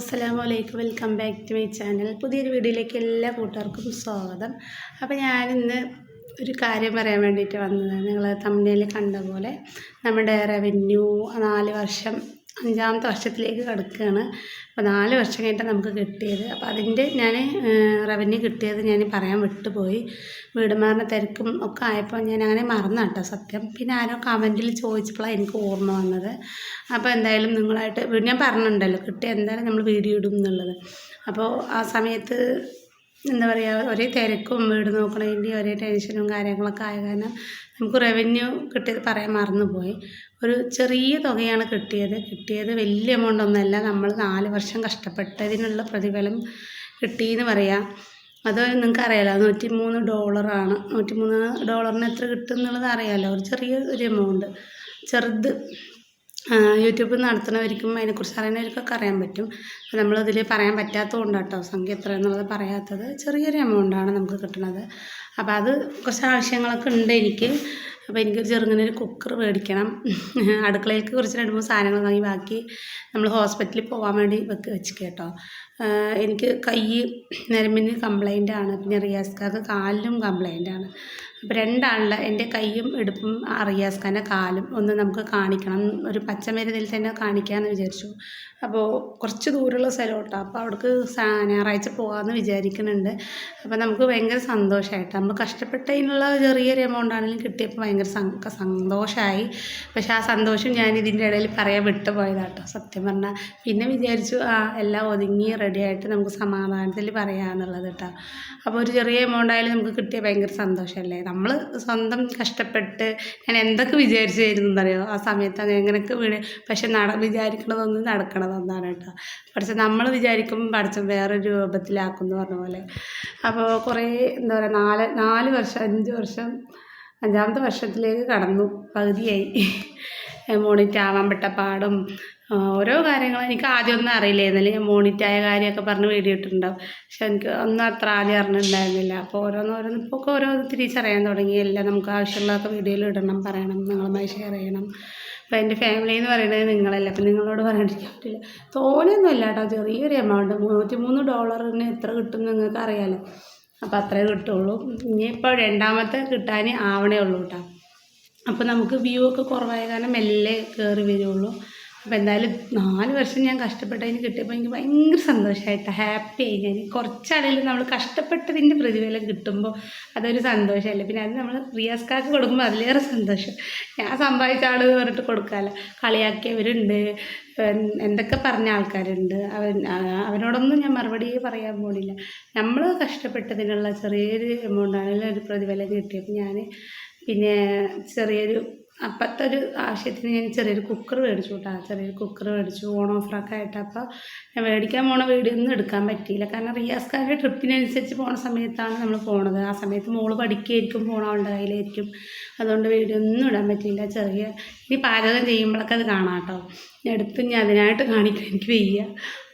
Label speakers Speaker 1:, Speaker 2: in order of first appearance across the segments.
Speaker 1: അസ്സാം വലൈക്കും welcome back to my channel. പുതിയൊരു വീഡിയോയിലേക്ക് എല്ലാ കൂട്ടുകാർക്കും സ്വാഗതം. അപ്പോൾ ഞാനിന്ന് ഒരു കാര്യം പറയാൻ വേണ്ടിയിട്ട് വന്നതാണ്. നിങ്ങൾ തമിഴിൽ കണ്ട പോലെ നമ്മുടെ റവന്യൂ നാല് വർഷം അഞ്ചാമത്തെ വർഷത്തിലേക്ക് കടക്കുകയാണ്. അപ്പോൾ നാല് വർഷം കഴിഞ്ഞിട്ടാണ് നമുക്ക് കിട്ടിയത്. അപ്പോൾ അതിന്റെ ഞാൻ റവന്യൂ കിട്ടിയത് ഞാൻ പറയാൻ വിട്ടുപോയി. വീട് മാറുന്ന തിരക്കും ഒക്കെ ആയപ്പോൾ ഞാൻ അങ്ങനെ മറന്നു കേട്ടോ സത്യം. പിന്നെ ആരോ കമന്റിൽ ചോദിച്ചപ്പോഴാണ് എനിക്ക് ഓർമ്മ വന്നത്. അപ്പോൾ എന്തായാലും നിങ്ങളായിട്ട് ഞാൻ പറഞ്ഞിട്ടുണ്ടല്ലോ കിട്ടിയ എന്തായാലും നമ്മൾ വീഡിയോ ഇടും എന്നുള്ളത്. അപ്പോൾ ആ സമയത്ത് എന്താ പറയുക ഒരേ തിരക്കും വീട് നോക്കണതിന്റെ ഒരേ ടെൻഷനും കാര്യങ്ങളൊക്കെ ആയ കാരണം നമുക്ക് റവന്യൂ കിട്ടിയത് പറയാൻ മറന്നുപോയി. ഒരു ചെറിയ തുകയാണ് കിട്ടിയത്. കിട്ടിയത് വലിയ എമൗണ്ട് ഒന്നുമല്ല. നമ്മൾ നാല് വർഷം കഷ്ടപ്പെട്ടതിനുള്ള പ്രതിഫലം കിട്ടിയെന്ന് പറയാം. അത് നിങ്ങൾക്ക് അറിയാലോ നൂറ്റി മൂന്ന് ഡോളറാണ് നൂറ്റി മൂന്ന് ഡോളറിന് എത്ര കിട്ടും എന്നുള്ളത് അറിയാമല്ലോ ഒരു ചെറിയ ഒരു എമൗണ്ട് ചെറുത് യൂട്യൂബ് നടത്തുന്നവർക്കും അതിനെക്കുറിച്ച് അറിയുന്നവർക്കൊക്കെ അറിയാൻ പറ്റും. നമ്മളതിൽ പറയാൻ പറ്റാത്തത് കൊണ്ട് കേട്ടോ സംഖ്യ എത്ര എന്നുള്ളത് പറയാത്തത് ചെറിയൊരു എമൗണ്ടാണ് നമുക്ക് കിട്ടുന്നത്. അപ്പോൾ അത് കുറച്ച് ആവശ്യങ്ങളൊക്കെ ഉണ്ട് എനിക്ക്. അപ്പോൾ എനിക്കൊരു ചെറുങ്ങനെ ഒരു കുക്കർ മേടിക്കണം. അടുക്കളയിലേക്ക് കുറച്ച് രണ്ട് മൂന്ന് സാധനങ്ങൾ വാങ്ങി ബാക്കി നമ്മൾ ഹോസ്പിറ്റലിൽ പോകാൻ വേണ്ടി വെക്ക് വെച്ച് കേട്ടോ. എനിക്ക് കൈ നരമ്പിന് കംപ്ലൈന്റ് ആണ്. പിന്നെ റിയാസ്കാർക്ക് കാലിലും കംപ്ലൈന്റ് ആണ്. അപ്പോൾ രണ്ടാളുടെ എന്റെ കൈയും എടുപ്പും അറിയാസ് കാരണം കാലും ഒന്ന് നമുക്ക് കാണിക്കണം. ഒരു പച്ചമരുന്നിൽ തന്നെ കാണിക്കാമെന്ന് വിചാരിച്ചു. അപ്പോൾ കുറച്ച് ദൂരമുള്ള സ്ഥലമോട്ടോ അപ്പോൾ അവിടേക്ക് ഞായറാഴ്ച പോകാമെന്ന് വിചാരിക്കുന്നുണ്ട്. അപ്പോൾ നമുക്ക് ഭയങ്കര സന്തോഷമായിട്ട്. നമ്മൾ കഷ്ടപ്പെട്ടതിനുള്ള ചെറിയൊരു എമൗണ്ട് ആണെങ്കിലും കിട്ടിയപ്പോൾ ഭയങ്കര സന്തോഷമായി. പക്ഷേ ആ സന്തോഷം ഞാൻ ഇതിന്റെ ഇടയിൽ പറയാൻ വിട്ടുപോയതാട്ടോ. സത്യം പറഞ്ഞാൽ പിന്നെ വിചാരിച്ചു ആ എല്ലാം ഒതുങ്ങി റെഡിയായിട്ട് നമുക്ക് സമാധാനത്തിൽ പറയാമെന്നുള്ളത് കേട്ടോ. അപ്പോൾ ഒരു ചെറിയ എമൗണ്ട് ആയാലും നമുക്ക് കിട്ടിയ ഭയങ്കര സന്തോഷമല്ലേ? നമ്മൾ സ്വന്തം കഷ്ടപ്പെട്ട് ഞാൻ എന്തൊക്കെ വിചാരിച്ചായിരുന്നു എന്നറിയോ? ആ സമയത്ത് അത് എങ്ങനെയൊക്കെ വീട് പക്ഷെ നട വിചാരിക്കണതൊന്നും നടക്കണതൊന്നാണ് കേട്ടോ. പക്ഷെ നമ്മൾ വിചാരിക്കുമ്പോൾ പഠിച്ചം വേറൊരു രൂപത്തിലാക്കും എന്ന് പറഞ്ഞ പോലെ. അപ്പോൾ കുറേ എന്താ പറയുക നാല് നാല് വർഷം അഞ്ച് വർഷം അഞ്ചാമത്തെ വർഷത്തിലേക്ക് കടന്നു. പകുതിയായി. മോണിറ്റ് ആവാൻ പെട്ട പാടും. ഓരോ കാര്യങ്ങളും എനിക്ക് ആദ്യം ആദ്യമൊന്നും അറിയില്ലായിരുന്നില്ല ഞാൻ മോണിറ്റായ കാര്യമൊക്കെ പറഞ്ഞ് വീഡിയോ പക്ഷെ എനിക്ക് ഒന്നും അത്ര ആദ്യം അറിഞ്ഞിട്ടുണ്ടായിരുന്നില്ല. അപ്പോൾ ഓരോന്നോരോന്ന് ഇപ്പോൾ ഒക്കെ ഓരോന്ന് തിരിച്ചറിയാൻ തുടങ്ങി. എല്ലാം നമുക്ക് ആവശ്യമുള്ളതൊക്കെ വീഡിയോയിൽ ഇടണം പറയണം നിങ്ങളുമായി ഷെയർ ചെയ്യണം. അപ്പോൾ എന്റെ ഫാമിലി എന്ന് പറയുന്നത് നിങ്ങളല്ല. അപ്പം നിങ്ങളോട് പറയാണ്ടിരിക്കാൻ പറ്റില്ല. തോനെയൊന്നും അല്ല കേട്ടോ. ചെറിയൊരു എമൗണ്ട് മുന്നൂറ്റി മൂന്ന് ഡോളറിന് എത്ര കിട്ടും നിങ്ങൾക്ക് അറിയാമല്ലോ അപ്പോൾ അത്രേ കിട്ടുള്ളൂ. ഇനിയിപ്പോൾ രണ്ടാമത്തെ കിട്ടാൻ ആവണേ ഉള്ളൂ കേട്ടോ. അപ്പോൾ നമുക്ക് വ്യൂ ഒക്കെ കുറവായ കാരണം മെല്ലെ കയറി വരുള്ളൂ. അപ്പോൾ എന്തായാലും നാല് വർഷം ഞാൻ കഷ്ടപ്പെട്ടതിന് കിട്ടിയപ്പോൾ എനിക്ക് ഭയങ്കര സന്തോഷമായിട്ട് ഹാപ്പി ആയി. ഞാൻ കുറച്ചാണെങ്കിലും നമ്മൾ കഷ്ടപ്പെട്ടതിന്റെ പ്രതിഫലം കിട്ടുമ്പോൾ അതൊരു സന്തോഷമല്ലേ പിന്നെ അത് നമ്മൾ റിയാസ്കാർക്ക് കൊടുക്കുമ്പോൾ അതിലേറെ സന്തോഷം. ഞാൻ സമ്പാദിച്ച ആൾ പറഞ്ഞിട്ട് കൊടുക്കാമല്ലോ കളിയാക്കിയവരുണ്ട്. എന്തൊക്കെ പറഞ്ഞ ആൾക്കാരുണ്ട്. അവൻ അവനോടൊന്നും ഞാൻ മറുപടി പറയാൻ പോണില്ല. നമ്മൾ കഷ്ടപ്പെട്ടതിനുള്ള ചെറിയൊരു എമൗണ്ട് ആണെങ്കിലും ഒരു പ്രതിഫലം കിട്ടിയപ്പോൾ ഞാൻ പിന്നെ ചെറിയൊരു അപ്പത്തെ ഒരു ആവശ്യത്തിന് ഞാൻ ചെറിയൊരു കുക്കർ മേടിച്ചു കേട്ടോ ചെറിയൊരു കുക്കർ മേടിച്ചു. ഓൺ ഓഫറൊക്കെ ആയിട്ട് അപ്പോൾ ഞാൻ മേടിക്കാൻ പോണ വീഡിയോ ഒന്നും എടുക്കാൻ പറ്റിയില്ല. കാരണം റിയാസ്കാരുടെ ട്രിപ്പിനനുസരിച്ച് പോണ സമയത്താണ് നമ്മൾ പോണത്. ആ സമയത്ത് മോൾ പഠിക്കുകയായിരിക്കും പോണ കയ്യിലായിരിക്കും അതുകൊണ്ട് വീഡിയോ ഒന്നും ഇടാൻ പറ്റിയില്ല. ചെറിയ ഇനി പാചകം ചെയ്യുമ്പോഴൊക്കെ അത് കാണാം കേട്ടോ. എടുത്ത് ഞാൻ അതിനായിട്ട് കാണിക്കാൻ എനിക്ക് വയ്യ.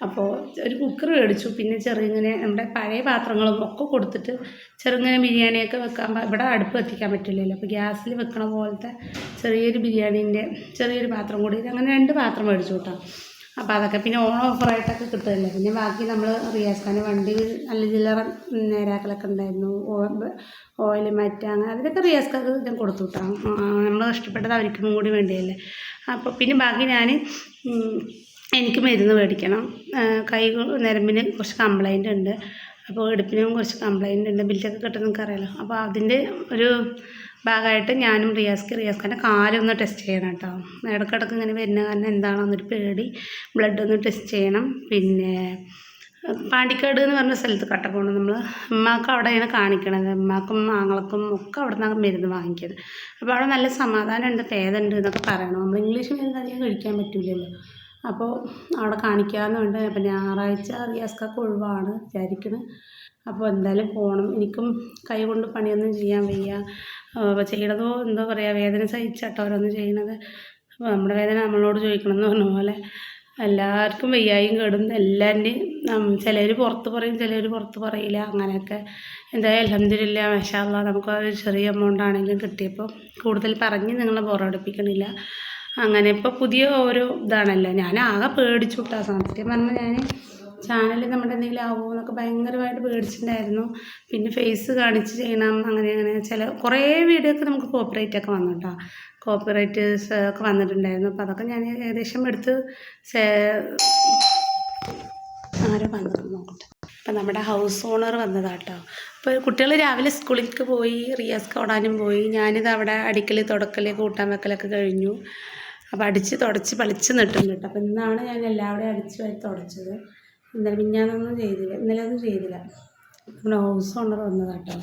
Speaker 1: അപ്പോൾ ഒരു കുക്കർ മേടിച്ചു. പിന്നെ ചെറുങ്ങനെ നമ്മുടെ പഴയ പാത്രങ്ങളും ഒക്കെ കൊടുത്തിട്ട് ചെറുങ്ങനെ ബിരിയാണിയൊക്കെ വെക്കാൻ ഇവിടെ അടുപ്പ് കത്തിക്കാൻ പറ്റില്ലല്ലോ. അപ്പോൾ ഗ്യാസിൽ വെക്കണ പോലത്തെ ചെറിയൊരു ബിരിയാണീന്റെ ചെറിയൊരു പാത്രം കൂടി. അങ്ങനെ രണ്ട് പാത്രം മേടിച്ചു കേട്ടോ. അപ്പോൾ അതൊക്കെ പിന്നെ ഓൺ ഓഫറായിട്ടൊക്കെ കിട്ടുമല്ലോ പിന്നെ ബാക്കി നമ്മൾ റിയാസ് വണ്ടി നല്ല ചില്ലറ നേരാക്കലൊക്കെ ഉണ്ടായിരുന്നു. ഓയിൽ മാറ്റുക അങ്ങനെ അതിനൊക്കെ റിയാസ് ഇതും ഞാൻ കൊടുത്തു വിട്ടാണ് നമ്മൾ കഷ്ടപ്പെട്ടത് അവർക്കും കൂടി വേണ്ടിയല്ലേ. അപ്പോൾ പിന്നെ ബാക്കി ഞാൻ എനിക്ക് മരുന്ന് മേടിക്കണം. കൈ നരമ്പിന് കുറച്ച് കംപ്ലൈന്റ് ഉണ്ട്. അപ്പോൾ ഇടുപ്പിനും കുറച്ച് കംപ്ലൈന്റ് ഉണ്ട്. ബില്ലൊക്കെ കിട്ടുന്ന അറിയാലോ. അപ്പോൾ അതിന്റെ ഒരു ഭാഗമായിട്ട് ഞാനും റിയാസ്ക്ക് റിയാസ്ഖാന്റെ കാലൊന്ന് ടെസ്റ്റ് ചെയ്യണം കേട്ടോ. ഇടയ്ക്കിടയ്ക്ക് ഇങ്ങനെ വരുന്ന കാരണം എന്താണെന്നൊരു പേടി. ബ്ലഡ് ഒന്ന് ടെസ്റ്റ് ചെയ്യണം. പിന്നെ പാണ്ടിക്കാട് എന്ന് പറഞ്ഞ സ്ഥലത്ത് കട്ട പോകണം നമ്മൾ ഉമ്മാക്ക് അവിടെയാണ് കാണിക്കണത്. ഉമ്മാക്കും ആങ്ങളക്കും ഒക്കെ അവിടെ നിന്നാണ് മരുന്ന് വാങ്ങിക്കുന്നത് അപ്പോൾ അവിടെ നല്ല സമാധാനമുണ്ട് ഭേദമുണ്ട് എന്നൊക്കെ പറയണം. നമ്മൾ ഇംഗ്ലീഷ് മരുന്ന് അധികം കഴിക്കാൻ പറ്റില്ലല്ലോ അപ്പോൾ അവിടെ കാണിക്കാമെന്നുണ്ട് അപ്പം ഞായറാഴ്ച റിയാസ്ക്കൊക്കെ ഒഴിവാണ് വിചാരിക്കുന്നത് അപ്പോൾ എന്തായാലും പോകണം എനിക്കും കൈ കൊണ്ട് പണിയൊന്നും ചെയ്യാൻ വയ്യ. ചെയ്യണതോ എന്തോ പറയുക വേദന സഹിച്ചാട്ടോ ഓരോന്ന് ചെയ്യണത്. അപ്പോൾ നമ്മുടെ വേദന നമ്മളോട് ചോദിക്കണം എന്ന് പറഞ്ഞ പോലെ എല്ലാവർക്കും വയ്യായും കേടും. എല്ലാവരുടെയും ചിലർ പുറത്ത് പറയും ചിലർ പുറത്ത് പറയില്ല. അങ്ങനെയൊക്കെ എന്തായാലും അലഹമില്ല മഷാല്ല നമുക്ക് ഒരു ചെറിയ എമൗണ്ട് ആണെങ്കിലും കിട്ടിയപ്പോൾ കൂടുതൽ പറഞ്ഞ് നിങ്ങളെ ബോറടിപ്പിക്കണില്ല. അങ്ങനെ ഇപ്പോൾ പുതിയ ഓരോ ഇതാണല്ലോ. ഞാൻ ആകെ പേടിച്ചു വിട്ടാ സത്യം പറഞ്ഞാൽ ഞാൻ ചാനൽ നമ്മുടെ എന്തെങ്കിലും ആവുമോ എന്നൊക്കെ ഭയങ്കരമായിട്ട് പേടിച്ചിട്ടുണ്ടായിരുന്നു. പിന്നെ ഫേസ് കാണിച്ച് ചെയ്യണം അങ്ങനെ അങ്ങനെ ചില കുറേ വീഡിയോ ഒക്കെ നമുക്ക് കോപ്പറേറ്റ് ഒക്കെ വന്നു കേട്ടോ കോപ്പറേറ്റേഴ്സ് ഒക്കെ വന്നിട്ടുണ്ടായിരുന്നു. അപ്പോൾ അതൊക്കെ ഞാൻ ഏകദേശം എടുത്ത് ആരോ വന്നത് നോക്കട്ടെ അപ്പം നമ്മുടെ ഹൗസ് ഓണർ വന്നതാട്ടോ. അപ്പോൾ കുട്ടികൾ രാവിലെ സ്കൂളിലേക്ക് പോയി റിയാസ് ഓടാനും പോയി. ഞാനിത് അവിടെ അടിക്കൽ തുടക്കൽ കൂട്ടാൻ വെക്കലൊക്കെ കഴിഞ്ഞു. അപ്പോൾ അടിച്ച് തുടച്ച് പളിച്ച് നിട്ടുണ്ട് കേട്ടോ. അപ്പോൾ ഇന്നാണ് ഞാൻ എല്ലാവരും അടിച്ച് തുടച്ചത്. ഇന്നലെ മിഞ്ഞാന്നൊന്നും ചെയ്തില്ല. ഇന്നലെ ഒന്നും ചെയ്തില്ല. നമ്മുടെ ഹൗസ് ഓണർ വന്നതാട്ടോ.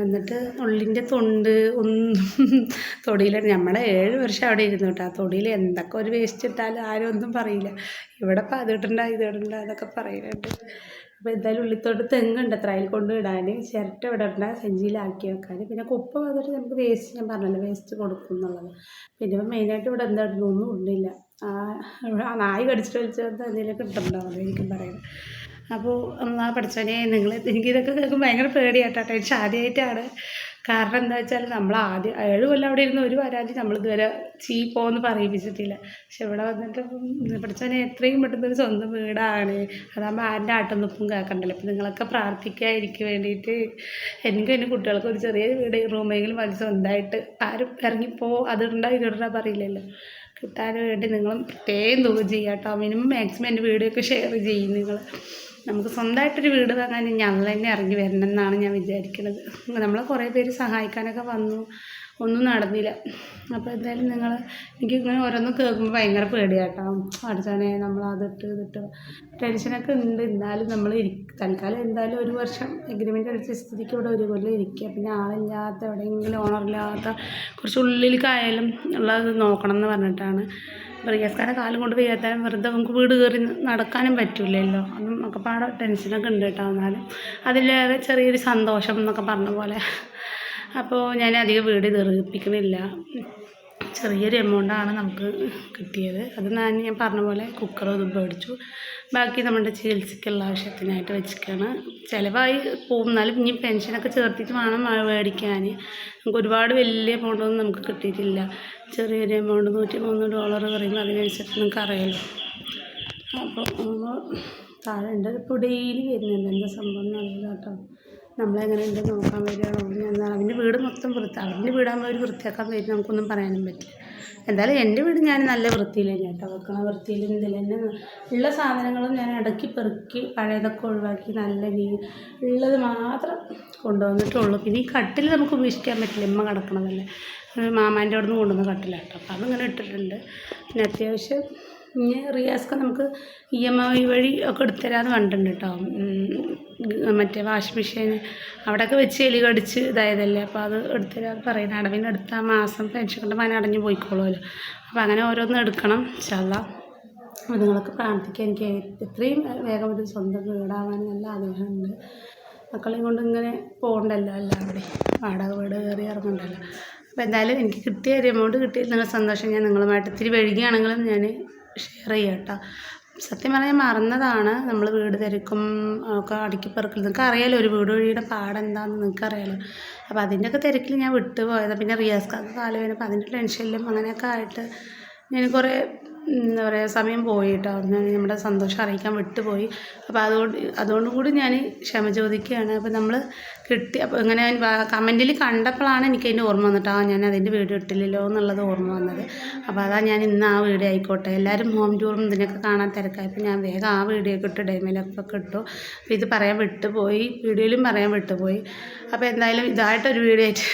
Speaker 1: വന്നിട്ട് ഉള്ളിന്റെ തൊണ്ട് ഒന്നും തൊടിയിൽ നമ്മളെ ഏഴ് വർഷം അവിടെ ഇരുന്നു കേട്ടോ. ആ തൊടിയിൽ എന്തൊക്കെ ഒരു വേസ്റ്റ് ഇട്ടാലും ആരും ഒന്നും പറയില്ല. ഇവിടെ ഇപ്പം അത് ഇടണ്ട ഇത് ഇടണ്ട അതൊക്കെ പറയുന്നുണ്ട് അപ്പോൾ എന്തായാലും ഉള്ളിത്തോട്ട് തെങ്ങുണ്ട് അത്ര. അതിൽ കൊണ്ട് ഇടാൻ ചിരട്ട ഇടണ്ട സഞ്ചിയിലാക്കി വെക്കാൻ. പിന്നെ കുപ്പ വന്നിട്ട് നമുക്ക് വേസ്റ്റ് ഞാൻ പറഞ്ഞല്ലോ വേസ്റ്റ് കൊടുക്കും എന്നുള്ളത്. പിന്നെ മെയിനായിട്ട് ഇവിടെ എന്താ ഇടുന്നൊന്നും ഇടുന്നില്ല. ആ നായി കടിച്ചിട്ട് വലിച്ചത് എന്തെങ്കിലും കിട്ടുന്നുണ്ടാവും എനിക്കും പറയുന്നത് അപ്പോൾ എന്നാ പഠിച്ചോനെ നിങ്ങൾ എനിക്കിതൊക്കെ കേൾക്കുമ്പോൾ ഭയങ്കര പേടിയാട്ടോ. ടെൻഷൻ ആദ്യമായിട്ടാണ് കാരണം എന്താ വെച്ചാൽ നമ്മൾ ആദ്യം ഏഴ് കൊല്ലം അവിടെ ഇരുന്ന് ഒരു പരാതി നമ്മൾ ഇതുവരെ ചീ പോന്ന് പറയിപ്പിച്ചിട്ടില്ല. പക്ഷെ ഇവിടെ വന്നിട്ട് പഠിച്ചവനെ എത്രയും പെട്ടെന്ന് ഒരു സ്വന്തം വീടാണ്. അതാകുമ്പോൾ ആരുടെ ആട്ടൊന്നും കേൾക്കണ്ടല്ലോ. അപ്പം നിങ്ങളൊക്കെ പ്രാർത്ഥിക്കുക എനിക്ക് വേണ്ടിയിട്ട് എനിക്കും എന്റെ കുട്ടികൾക്കും ഒരു ചെറിയ വീട് റൂമെങ്കിലും മതി സ്വന്തമായിട്ട് ആരും ഇറങ്ങിപ്പോ അതിടണ്ട ഇതിടണ്ട പറയില്ലല്ലോ. കിട്ടാൻ വേണ്ടി നിങ്ങളും പ്രത്യേകം തുക ചെയ്യാം കേട്ടോ. മിനിമം മാക്സിമം എന്റെ വീഡിയോ ഒക്കെ ഷെയർ ചെയ്യും നിങ്ങൾ നമുക്ക് സ്വന്തമായിട്ടൊരു വീട് വാങ്ങാൻ ഞങ്ങൾ തന്നെ ഇറങ്ങി വരണം എന്നാണ് ഞാൻ വിചാരിക്കുന്നത് നമ്മളെ കുറേ പേര് സഹായിക്കാനൊക്കെ വന്നു. ഒന്നും നടന്നില്ല. അപ്പോൾ എന്തായാലും നിങ്ങൾ എനിക്ക് ഇങ്ങനെ ഓരോന്നും കേൾക്കുമ്പോൾ ഭയങ്കര പേടിയാട്ടോ അടിച്ചാനെ നമ്മൾ അതിട്ട് ഇതിട്ട് ടെൻഷനൊക്കെ ഉണ്ട്. എന്നാലും നമ്മൾ തൽക്കാലം എന്തായാലും ഒരു വർഷം എഗ്രിമെന്റ് അടിച്ച സ്ഥിതിക്ക് ഇവിടെ ഒരു കൊല്ലം ഇരിക്കുക. പിന്നെ ആളില്ലാത്ത എവിടെയെങ്കിലും ഓണറില്ലാത്ത കുറച്ച് ഉള്ളിലേക്കായാലും ഉള്ളത് നോക്കണം എന്ന് പറഞ്ഞിട്ടാണ്. റിയാസ്കാരെ കാലം കൊണ്ട് വയ്യാത്താലും വെറുതെ നമുക്ക് വീട് കയറി നടക്കാനും പറ്റില്ലല്ലോ. അതും ഒക്കെ പാടെ ടെൻഷനൊക്കെ ഉണ്ട് കേട്ടോ എന്നാലും. അതിലേറെ ചെറിയൊരു സന്തോഷം എന്നൊക്കെ പറഞ്ഞ പോലെ. അപ്പോൾ ഞാൻ അധികം വീട് ദീർഘിപ്പിക്കുന്നില്ല ചെറിയൊരു എമൗണ്ടാണ് നമുക്ക് കിട്ടിയത്. അത് ഞാൻ ഞാൻ പറഞ്ഞ പോലെ കുക്കറും ഇതും മേടിച്ചു. ബാക്കി നമ്മുടെ ചികിത്സയ്ക്കുള്ള ആവശ്യത്തിനായിട്ട് വെച്ചിരിക്കുകയാണ്. ചിലവായി പോകും എന്നാലും ഇനി പെൻഷനൊക്കെ ചേർത്തിട്ട് വേണം മേടിക്കാൻ. നമുക്ക് ഒരുപാട് വലിയ എമൗണ്ടൊന്നും നമുക്ക് കിട്ടിയിട്ടില്ല. ചെറിയൊരു എമൗണ്ട് നൂറ്റി മൂന്ന് ഡോളർ പറയുമ്പോൾ അതിനനുസരിച്ച് നിങ്ങൾക്ക് അറിയാമല്ലോ അപ്പോൾ താഴെ ഉണ്ട്. ഇപ്പോൾ ഡെയിലി വരുന്നുണ്ട്. എന്താ സംഭവം എന്നറിയില്ല കേട്ടോ. നമ്മളെങ്ങനെ ഉണ്ട് നോക്കാൻ വരികയാണോ ഞാൻ അവന്റെ വീട് മൊത്തം വൃത്തി അവന്റെ വീടാകുമ്പോൾ അവർ വൃത്തിയാക്കാൻ വരും നമുക്കൊന്നും പറയാനും പറ്റില്ല. എന്തായാലും എന്റെ വീട് ഞാൻ നല്ല വൃത്തിയിൽ തന്നെയാണ് കേട്ടോ വെക്കണ വൃത്തിയിൽ ഇതിൽ ഉള്ള സാധനങ്ങളും ഞാൻ ഇടയ്ക്ക് പെറുക്കി പഴയതൊക്കെ ഒഴിവാക്കി നല്ല രീതി ഉള്ളത് മാത്രം കൊണ്ടുവന്നിട്ടുള്ളൂ. പിന്നെ ഈ കട്ടിൽ നമുക്ക് ഉപേക്ഷിക്കാൻ പറ്റില്ല ഇമ്മ കിടക്കണതല്ലേ. മാമാന്റെ അവിടെ നിന്ന് കൊണ്ടുവന്ന കട്ടിലാട്ടോ. അപ്പോൾ അതിങ്ങനെ ഇട്ടിട്ടുണ്ട്. പിന്നെ അത്യാവശ്യം ഇനി റിയാസ്ക്ക് നമുക്ക് ഇ എം ഐ വഴി ഒക്കെ എടുത്തരാന്ന് പറഞ്ഞിട്ടുണ്ട് കേട്ടോ. മറ്റേ വാഷിംഗ് മെഷീൻ അവിടെയൊക്കെ വെച്ച് എലി കടിച്ച് ഇതായതല്ലേ? അപ്പോൾ അത് എടുത്തരാ പറയുന്നത്. അടവിന്റെ അടുത്ത മാസം പെൻഷൻ കൊണ്ട് മന അടഞ്ഞു പോയിക്കോളുമല്ലോ. അപ്പോൾ അങ്ങനെ ഓരോന്ന് എടുക്കണം ചല്ല അപ്പോൾ നിങ്ങളൊക്കെ പ്രാർത്ഥിക്കുക. എനിക്ക് എത്രയും വേഗം ഒരു സ്വന്തം വീടാവാൻ നല്ല ആഗ്രഹമുണ്ട്. മക്കളെയും കൊണ്ട് ഇങ്ങനെ പോകണ്ടല്ലോ അവിടെ വാടക വീട് കയറി ഇറങ്ങണ്ടല്ലോ. അപ്പോൾ എന്തായാലും എനിക്ക് കിട്ടിയ ഒരു എമൗണ്ട് കിട്ടിയതിൽ നിങ്ങൾ സന്തോഷം ഞാൻ നിങ്ങളുമായിട്ട് ഇത്തിരി വഴുകിയാണെങ്കിലും ഞാൻ ഷെയർ ചെയ്യാം സത്യം പറഞ്ഞാൽ മറന്നതാണ് നമ്മൾ വീട് തിരക്കും ഒക്കെ അടുക്കി പെറുക്കൽ നിങ്ങൾക്ക് അറിയാലോ ഒരു വീട് വഴിയുടെ പാടെന്താന്ന് നിങ്ങൾക്ക് അറിയാലോ. അപ്പോൾ അതിന്റെയൊക്കെ തിരക്കിൽ ഞാൻ വിട്ടു പോയത്. പിന്നെ റിയാസ്ക്കൊക്കെ കാലം കഴിഞ്ഞപ്പോൾ അതിന്റെ ടെൻഷനിലും അങ്ങനെയൊക്കെ ആയിട്ട് ഞാൻ കുറേ എന്താ പറയുക സമയം പോയി കേട്ടോ ഞാൻ നമ്മുടെ സന്തോഷം അറിയിക്കാൻ വിട്ടുപോയി. അപ്പോൾ അതുകൊണ്ട് അതുകൊണ്ടും കൂടി ഞാൻ ക്ഷമ ചോദിക്കുകയാണ്. അപ്പോൾ നമ്മൾ കിട്ടി. അപ്പോൾ ഇങ്ങനെ കമന്റിൽ കണ്ടപ്പോഴാണ് എനിക്ക് അതിന്റെ ഓർമ്മ വന്നിട്ട് ആ ഞാൻ അതിന്റെ വീഡിയോ ഇട്ടില്ലല്ലോ എന്നുള്ളത് ഓർമ്മ വന്നത്. അപ്പോൾ അതാ ഞാൻ ഇന്ന് ആ വീഡിയോ ആയിക്കോട്ടെ. എല്ലാവരും ഹോം ടൂറും ഇതിനൊക്കെ കാണാൻ തിരക്കായപ്പോൾ ഞാൻ വേഗം ആ വീഡിയോ ഒക്കെ ഇട്ട് ഡൈമിലൊക്കെ ഇട്ടു. അപ്പോൾ ഇത് പറയാൻ വിട്ടുപോയി. വീഡിയോയിലും പറയാൻ വിട്ടുപോയി. അപ്പോൾ എന്തായാലും ഇതായിട്ടൊരു വീഡിയോ ആയിട്ട്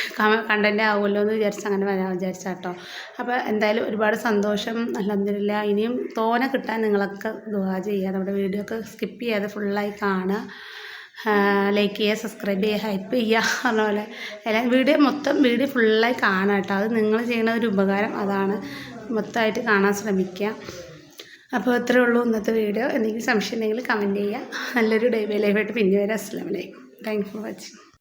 Speaker 1: കണ്ടന്റ് ആവുമല്ലോ എന്ന് വിചാരിച്ച് അങ്ങനെ വരാൻ വിചാരിച്ചാട്ടോ അപ്പോൾ എന്തായാലും ഒരുപാട് സന്തോഷം. അലഹമില്ല ഇനിയും തോനെ കിട്ടാൻ നിങ്ങളൊക്കെ ദുവാ ചെയ്യുക നമ്മുടെ വീഡിയോ ഒക്കെ സ്കിപ്പ് ചെയ്യാതെ ഫുള്ളായി കാണുക. ലൈക്ക് ചെയ്യുക സബ്സ്ക്രൈബ് ചെയ്യുക ഹൈപ്പ് ചെയ്യുക പറഞ്ഞ പോലെ. എല്ലാം വീഡിയോ മൊത്തം വീഡിയോ ഫുള്ളായി കാണാം കേട്ടോ. അത് നിങ്ങൾ ചെയ്യുന്ന ഒരു ഉപകാരം അതാണ്. മൊത്തമായിട്ട് കാണാൻ ശ്രമിക്കുക. അപ്പോൾ അത്രേ ഉള്ളൂ ഇന്നത്തെ വീഡിയോ എന്തെങ്കിലും സംശയം ഉണ്ടെങ്കിൽ കമന്റ് ചെയ്യുക. നല്ലൊരു ഡേ ബൈ ലൈഫായിട്ട് പിന്നെ വരാം. അസ്സാം വലൈക്കും താങ്ക് ഫോർ വാച്ചിങ്